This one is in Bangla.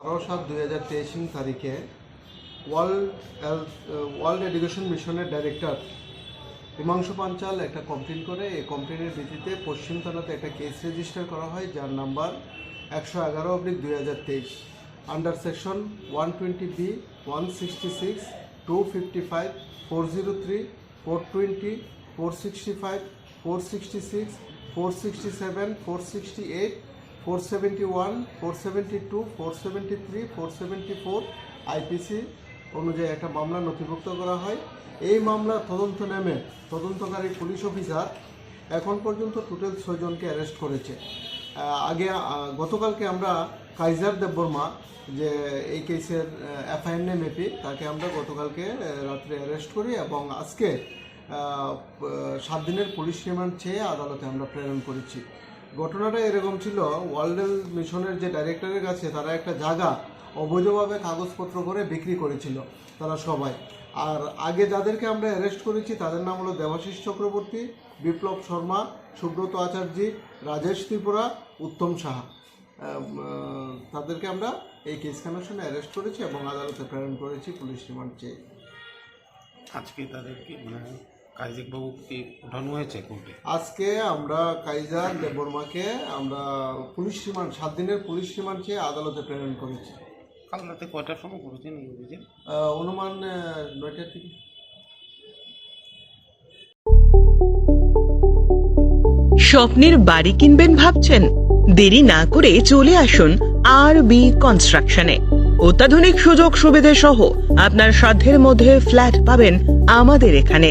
বারো সাত দুই হাজার তেইশ তারিখে ওয়ার্ল্ড হেলথ ওয়ার্ল্ড এডুকেশন মিশনের ডাইরেক্টর হিমাংশু পাঞ্চাল একটা কমপ্লেন করে। এই কমপ্লেনের ভিত্তিতে পশ্চিম থানাতে একটা কেস রেজিস্টার করা হয়, যার নাম্বার একশো এগারো অব্লিক দুই হাজার তেইশ। Under section one twenty B one sixty six two fifty five four zero three four twenty four sixty five four sixty six four sixty seven four sixty eight four seventy one, four seventy two, four seventy three, four seventy four IPC অনুযায়ী একটা মামলা নথিভুক্ত করা হয়। এই মামলার তদন্ত নেমে তদন্তকারী পুলিশ অফিসার এখন পর্যন্ত টোটাল ছয়জনকে অ্যারেস্ট করেছে। আগে গতকালকে আমরা কাইজার দেববর্মা যে এই কেসের এফআইআর নেম এপি তাকে আমরা গতকালকে রাত্রে অ্যারেস্ট করি এবং আজকে সাত দিনের পুলিশ রিমান্ড চেয়ে আদালতে আমরা প্রেরণ করেছি। ঘটনাটা এরকম ছিল ওয়ার্ল্ড হেলথ মিশনের যে ডাইরেক্টরের কাছে তারা একটা জায়গা অবৈধভাবে কাগজপত্র করে বিক্রি করেছিল তারা সবাই। আর আগে যাদেরকে আমরা অ্যারেস্ট করেছি তাদের নাম হলো দেবাশিস চক্রবর্তী, বিপ্লব শর্মা, সুব্রত আচার্যি, রাজেশ ত্রিপুরা, উত্তম সাহা। তাদেরকে আমরা এই কেস কানেকশনে অ্যারেস্ট করেছি এবং আদালতে প্রেরণ করেছি পুলিশ রিমান্ড চেয়ে। আজকে তাদেরকে কার্তিক বাবু কি ওঠানো হয়েছে কোর্টে? আজকে আমরা কাইজার দেববর্মাকে আমরা পুলিশ রিমান্ড সাত দিনের পুলিশ রিমান্ড চেয়ে আদালতে প্রেরণ করেছি। কাল রাতে কয়টার সময় করেছেন এই অভিযান? অনুমান নয়টার থেকে স্বপ্নের বাড়ি কিনবেন ভাবছেন? দেরি না করে চলে আসুন আর বি কনস্ট্রাকশনে অত্যাধুনিক সুযোগ সুবিধে সহ আপনার সাধ্যের মধ্যে ফ্ল্যাট পাবেন আমাদের এখানে।